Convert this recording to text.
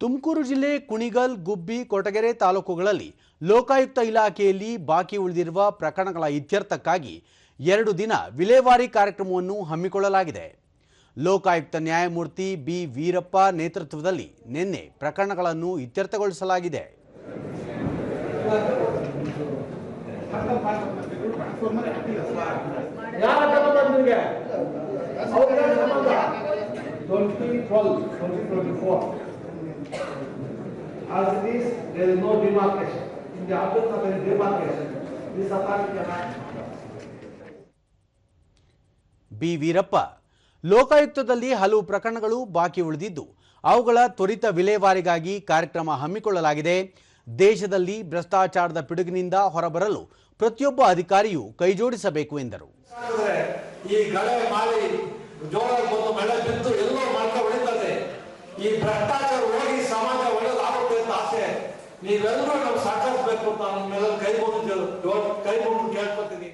ತುಮಕೂರು ಜಿಲ್ಲೆ ಕುಣಿಗಲ್ ಗುಬ್ಬಿ ಕೊಟಗೆರೆ ತಾಲೂಕುಗಳಲ್ಲಿ ಲೋಕಾಯುಕ್ತ ಇಲಾಖೆಯಲ್ಲಿ ಬಾಕಿ ಉಳಿದಿರುವ ಪ್ರಕರಣಗಳ ಇತ್ಯರ್ಥಕ್ಕಾಗಿ ಎರಡು ದಿನ ವಿಲೇವಾರಿ ಕಾರ್ಯಕ್ರಮವನ್ನು ಹಮ್ಮಿಕೊಳ್ಳಲಾಗಿದೆ. ಲೋಕಾಯುಕ್ತ ನ್ಯಾಯಮೂರ್ತಿ ಬಿ. ವೀರಪ್ಪ ನೇತೃತ್ವದಲ್ಲಿ ನಿನ್ನೆ ಪ್ರಕರಣಗಳನ್ನು ಇತ್ಯರ್ಥಗೊಳಿಸಲಾಗಿದೆ. As it is, there is no demarcation. In the absence of any demarcation, this authority cannot. B Veerappa ಲೋಕಾಯುಕ್ತದಲ್ಲಿ ಹಲವು ಪ್ರಕರಣಗಳು ಬಾಕಿ ಉಳಿದಿದ್ದು ಅವುಗಳ ತ್ವರಿತ ವಿಲೇವಾರಿಗಾಗಿ ಕಾರ್ಯಕ್ರಮ ಹಮ್ಮಿಕೊಳ್ಳಲಾಗಿದೆ. ದೇಶದಲ್ಲಿ ಭ್ರಷ್ಟಾಚಾರದ ಪಿಡುಗಿನಿಂದ ಹೊರಬರಲು ಪ್ರತಿಯೊಬ್ಬ ಅಧಿಕಾರಿಯೂ ಕೈಜೋಡಿಸಬೇಕು ಎಂದರು. ಈ ನೀವೆಲ್ಲರೂ ನಾವು ಸಾಕಬೇಕು ಅಂತ ನಮ್ಮ ಮೇಲೆ ಕೈ ಮುಗಿದು ಕೈ ಮುಗಿದು ಕೇಳ್ಕೊತೀನಿ.